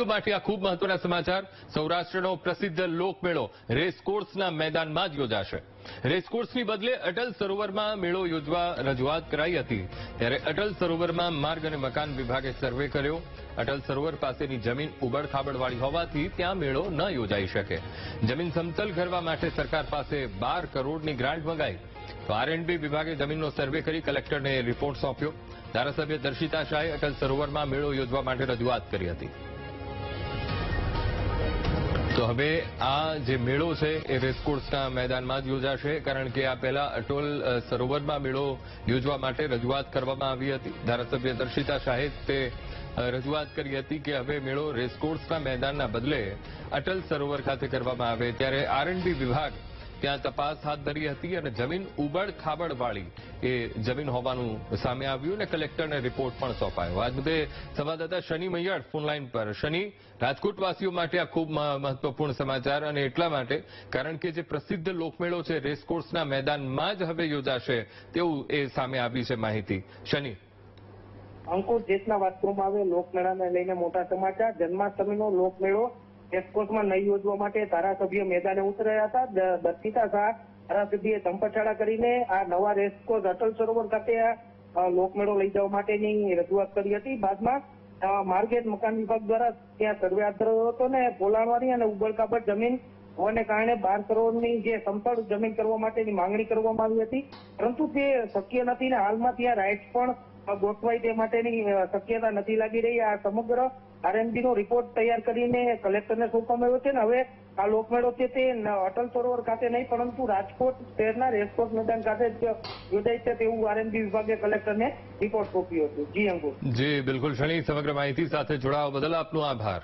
માટે ખૂબ મહત્વના સમાચાર. સૌરાષ્ટ્રનો પ્રસિદ્ધ લોકમેળો રેસકોર્સના મેદાનમાં જ યોજાશે. રેસકોર્સની બદલે અટલ સરોવરમાં મેળો યોજવા રજૂઆત કરાઈ હતી. ત્યારે અટલ સરોવરમાં માર્ગ અને મકાન વિભાગે સર્વે કર્યો. અટલ સરોવર પાસેની જમીન ઉબડખાબડવાળી હોવાથી ત્યાં મેળો ન યોજાઈ શકે. જમીન સમતલ કરવા માટે સરકાર પાસે બાર કરોડની ગ્રાન્ટ મંગાઈ. તો આરએનબી વિભાગે જમીનનો સર્વે કરી કલેક્ટરને રિપોર્ટ સોંપ્યો. ધારાસભ્ય દર્શિતા શાહે અટલ સરોવરમાં મેળો યોજવા માટે રજૂઆત કરી હતી. તો હવે આ જે મેળો છે એ રેસકોર્સના મેદાનમાં જ યોજાશે, કારણ કે આ પહેલા અટોલ સરોવરમાં મેળો યોજવા માટે રજૂઆત કરવામાં આવી હતી. ધારાસભ્ય દર્શિતા શાહે તે રજૂઆત કરી હતી કે હવે મેળો રેસકોર્સના મેદાનના બદલે અટલ સરોવર ખાતે કરવામાં આવે. ત્યારે આરએનબી વિભાગ ત્યાં તપાસ હાથ ધરી હતી અને જમીન ઉબડ ખાબડ વાળી એ જમીન હોવાનું સામે આવ્યું અને કલેક્ટરને રિપોર્ટ પણ સોંપાયો. આ મુદ્દે સંવાદદાતા શનિ મૈયાડ ફોનલાઈન પર. શનિ, રાજકોટવાસીઓ માટે આ ખૂબ મહત્વપૂર્ણ સમાચાર અને એટલા માટે કારણ કે જે પ્રસિદ્ધ લોકમેળો છે રેસકોર્સના મેદાનમાં જ હવે યોજાશે તેવું એ સામે આવી છે માહિતી. શનિ. અંકુર દેશના વાસ્ત્રોમાં આવે, લોકમેળાને લઈને મોટા સમાચાર. જન્માષ્ટમીનો લોકમેળો રેસકોર્સમાં નહીં યોજવા માટે ધારાસભ્ય મેદાને ઉતર્યા હતા. દર્શિતા શાહ ધારાસભ્યએ ચંપતછાડા કરીને આ નવા રેસકોર્સ અટલ સરોવર ખાતે લોકમેળો લઈ જવા માટેની રજૂઆત કરી હતી. બાદમાં માર્કેટ મકાન વિભાગ દ્વારા ત્યાં સર્વે હાથ ધર્યો હતો ને પોલાણવાની અને ઉબડકાબડ જમીન હોવાને કારણે બાર કરોડની જે સમતળ જમીન કરવા માટેની માંગણી કરવામાં આવી હતી. પરંતુ તે શક્ય નથી ને હાલમાં ત્યાં રાઇટ્સ પણ ગોઠવાય તે માટેની શક્યતા નથી લાગી રહી. આ સમગ્ર આરએમડી નો રિપોર્ટ તૈયાર કરીને કલેક્ટરને સોંપવામાં છે ને, હવે આ લોકમેળો છે તે અટલ સરોવર ખાતે નહીં, પરંતુ રાજકોટ શહેરના રેસકોર્સ મેદાન ખાતે જ યોજાય છે તેવું આરએમડી વિભાગે કલેક્ટરને રિપોર્ટ સોંપ્યો હતો જી અંગુ જી, બિલકુલ. શણી સમગ્ર માહિતી સાથે જોડાવા બદલ આપનો આભાર.